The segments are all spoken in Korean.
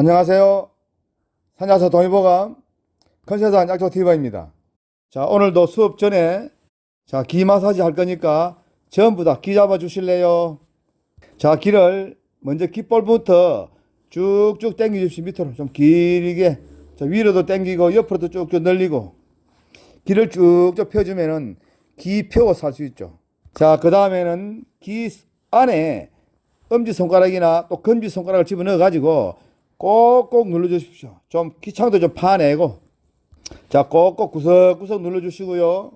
안녕하세요. 산야서 동의보감 컨세상 약초TV입니다. 자, 오늘도 수업 전에 자, 기 마사지 할 거니까 전부 다 기 잡아 주실래요? 자, 기를 먼저 깃볼부터 쭉쭉 당겨 주십시오. 밑으로 좀 길게 자, 위로도 당기고 옆으로도 쭉쭉 늘리고 기를 쭉쭉 펴 주면은 기 펴고 살 수 있죠. 자, 그 다음에는 기 안에 엄지 손가락이나 또 검지 손가락을 집어넣어 가지고 꼭꼭 눌러 주십시오. 좀 기창도 좀 파내고 자, 꼭꼭 구석구석 눌러 주시고요.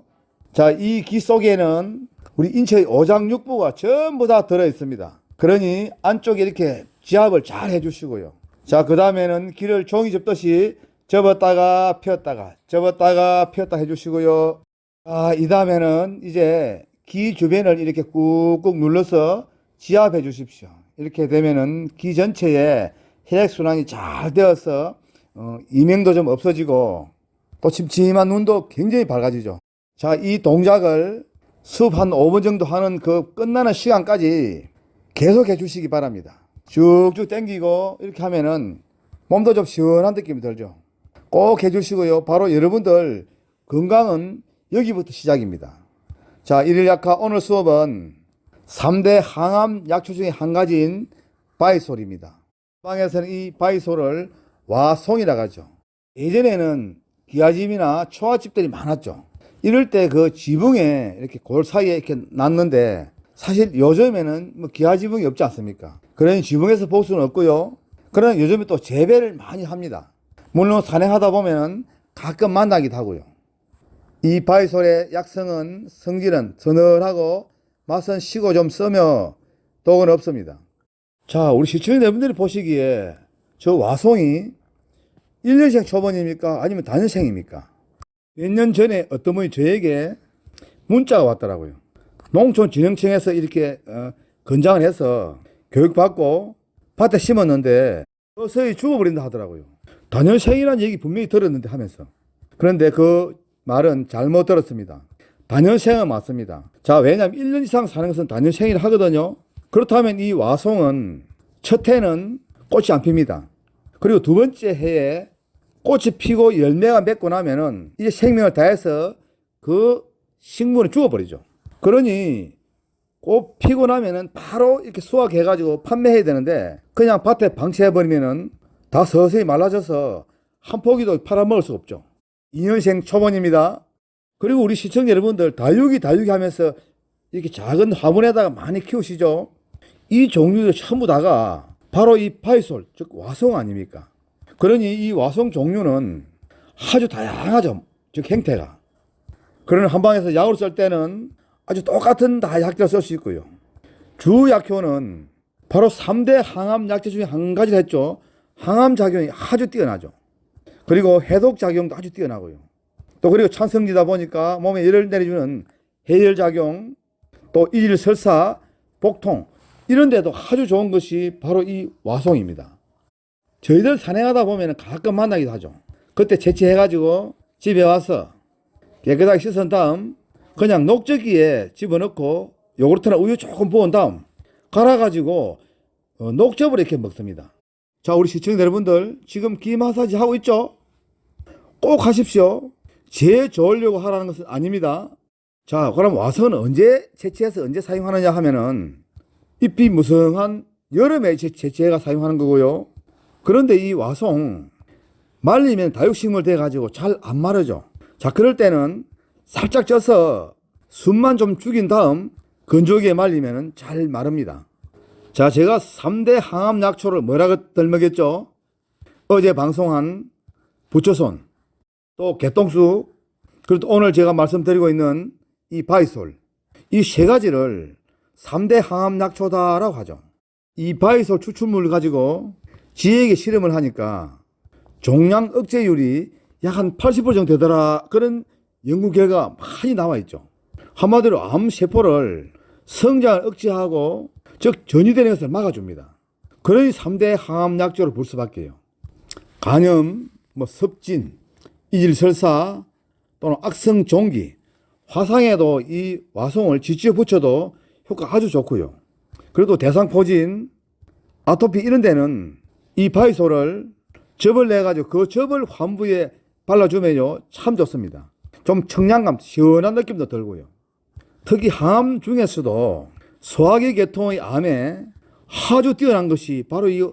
자, 이 기 속에는 우리 인체의 오장육부가 전부 다 들어 있습니다. 그러니 안쪽에 이렇게 지압을 잘 해 주시고요. 자, 그 다음에는 기를 종이 접듯이 접었다가 폈다가 접었다가 폈다 해 주시고요. 아, 이 다음에는 이제 기 주변을 이렇게 꾹꾹 눌러서 지압해 주십시오. 이렇게 되면은 기 전체에 혈액순환이 잘 되어서 어, 이명도 좀 없어지고 또 침침한 눈도 굉장히 밝아지죠. 자, 이 동작을 수업 한 5분 정도 하는 그 끝나는 시간까지 계속 해 주시기 바랍니다. 쭉쭉 당기고 이렇게 하면은 몸도 좀 시원한 느낌이 들죠. 꼭 해주시고요. 바로 여러분들 건강은 여기부터 시작입니다. 자, 일일 약화 오늘 수업은 3대 항암 약초 중에 한 가지인 바이솔입니다. 방에서는 이 바이솔을 와송이라고 하죠. 예전에는 기아집이나 초아집들이 많았죠. 이럴 때 그 지붕에 이렇게 골 사이에 이렇게 놨는데 사실 요즘에는 뭐 기아지붕이 없지 않습니까? 그러니 지붕에서 볼 수는 없고요. 그러나 요즘에 또 재배를 많이 합니다. 물론 산행하다 보면은 가끔 만나기도 하고요. 이 바이솔의 약성은 성질은 서늘하고 맛은 시고 좀 써며 독은 없습니다. 자, 우리 시청자 여러분들이 보시기에 저 와송이 1년생 초반입니까? 아니면 단년생입니까? 몇 년 전에 어떤 분이 저에게 문자가 왔더라고요. 농촌진흥청에서 이렇게 어, 건장을 해서 교육받고 밭에 심었는데 서서히 죽어버린다 하더라고요. 단연생이라는 얘기 분명히 들었는데 하면서. 그런데 그 말은 잘못 들었습니다. 단연생은 맞습니다. 자, 왜냐하면 1년 이상 사는 것은 단연생이라 하거든요. 그렇다면 이 와송은 첫 해는 꽃이 안 핍니다. 그리고 두 번째 해에 꽃이 피고 열매가 맺고 나면은 이제 생명을 다해서 그 식물은 죽어버리죠. 그러니 꽃 피고 나면은 바로 이렇게 수확해가지고 판매해야 되는데 그냥 밭에 방치해버리면은 다 서서히 말라져서 한 포기도 팔아먹을 수 없죠. 2년생 초본입니다. 그리고 우리 시청자 여러분들 다육이 다육이 하면서 이렇게 작은 화분에다가 많이 키우시죠. 이 종류들 전부 다가 바로 이 파이솔, 즉 와송 아닙니까? 그러니 이 와송 종류는 아주 다양하죠. 즉 형태가. 그러는 한방에서 약을 쓸 때는 아주 똑같은 다 약재를 쓸 수 있고요. 주 약효는 바로 3대 항암 약재 중에 한 가지를 했죠. 항암 작용이 아주 뛰어나죠. 그리고 해독 작용도 아주 뛰어나고요. 또 그리고 찬성지다 보니까 몸에 열을 내려주는 해열 작용, 또 일일 설사, 복통 이런 데도 아주 좋은 것이 바로 이 와송입니다. 저희들 산행하다 보면 가끔 만나기도 하죠. 그때 채취해가지고 집에 와서 깨끗하게 씻은 다음 그냥 녹젓기에 집어넣고 요구르트나 우유 조금 부은 다음 갈아가지고 어, 녹즙을 이렇게 먹습니다. 자, 우리 시청자 여러분들 지금 기 마사지 하고 있죠? 꼭 하십시오. 제 좋으려고 하라는 것은 아닙니다. 자, 그럼 와서는 언제 채취해서 언제 사용하느냐 하면은 잎이 무성한 여름에 제- 채취해가 사용하는 거고요. 그런데 이 와송 말리면 다육식물 돼가지고 잘 안 마르죠. 자, 그럴 때는 살짝 쪄서 숨만 좀 죽인 다음 건조기에 말리면 잘 마릅니다. 자, 제가 3대 항암 약초를 뭐라고 덜먹였죠? 어제 방송한 부처손, 또 개똥쑥, 그리고 또 오늘 제가 말씀드리고 있는 이 바이솔. 이 세 가지를 3대 항암 약초다라고 하죠. 이 바이솔 추출물을 가지고 지에게 실험을 하니까 종양 억제율이 약 한 80% 정도 되더라. 그런 연구 결과가 많이 나와 있죠. 한마디로 암 세포를 성장을 억제하고 즉 전이되는 것을 막아줍니다. 그러니 3대 항암 약조를 볼 수밖에요. 간염, 뭐 섭진, 이질설사 또는 악성 종기, 화상에도 이 와송을 지지에 붙여도 효과 아주 좋고요. 그래도 대상포진, 아토피 이런 데는 이 바이솔을 접을 내가지고 그 접을 환부에 발라주면요 참 좋습니다. 좀 청량감, 시원한 느낌도 들고요. 특히 항암 중에서도 소화기 계통의 암에 아주 뛰어난 것이 바로 이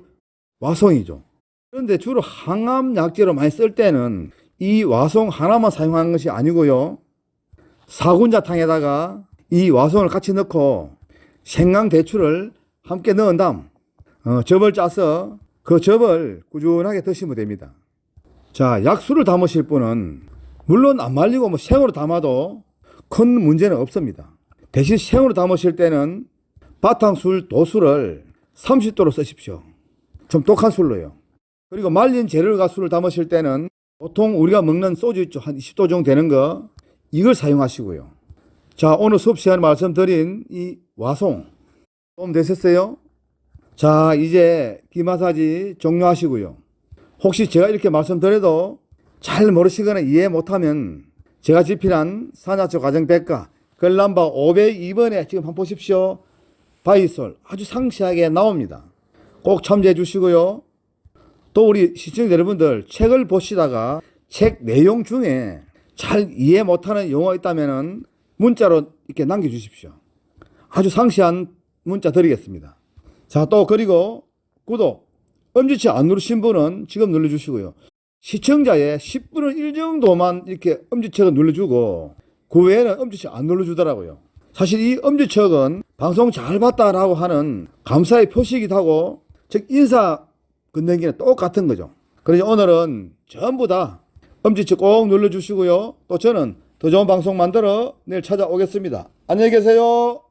와송이죠. 그런데 주로 항암 약제로 많이 쓸 때는 이 와송 하나만 사용하는 것이 아니고요. 사군자탕에다가 이 와송을 같이 넣고 생강 대추를 함께 넣은 다음 어, 접을 짜서 그 접을 꾸준하게 드시면 됩니다. 자, 약수를 담으실 분은 물론 안 말리고 뭐 생으로 담아도 큰 문제는 없습니다. 대신 생으로 담으실 때는 바탕술 도수를 30도로 쓰십시오. 좀 독한 술로요. 그리고 말린 재료를 가수를 담으실 때는 보통 우리가 먹는 소주 있죠. 한 20도 정도 되는 거 이걸 사용하시고요. 자, 오늘 수업 시간에 말씀드린 이 와송 도움 되셨어요? 자, 이제 귀 마사지 종료하시고요. 혹시 제가 이렇게 말씀드려도 잘 모르시거나 이해 못하면 제가 집필한 산야초 가정백과 글남바 502번에 지금 한번 보십시오. 바이솔 아주 상세하게 나옵니다. 꼭 참조해 주시고요. 또 우리 시청자 여러분들 책을 보시다가 책 내용 중에 잘 이해 못하는 용어 있다면은 문자로 이렇게 남겨주십시오. 아주 상세한 문자 드리겠습니다. 자, 또 그리고 구독, 엄지치 안 누르신 분은 지금 눌러주시고요. 시청자의 10분의 1 정도만 이렇게 엄지척을 눌러주고 그 외에는 엄지척 안 눌러주더라고요. 사실 이 엄지척은 방송 잘 봤다라고 하는 감사의 표시이기도 하고 즉 인사 건네기는 똑같은 거죠. 그래서 오늘은 전부 다 엄지척 꼭 눌러주시고요. 또 저는 더 좋은 방송 만들어 내일 찾아오겠습니다. 안녕히 계세요.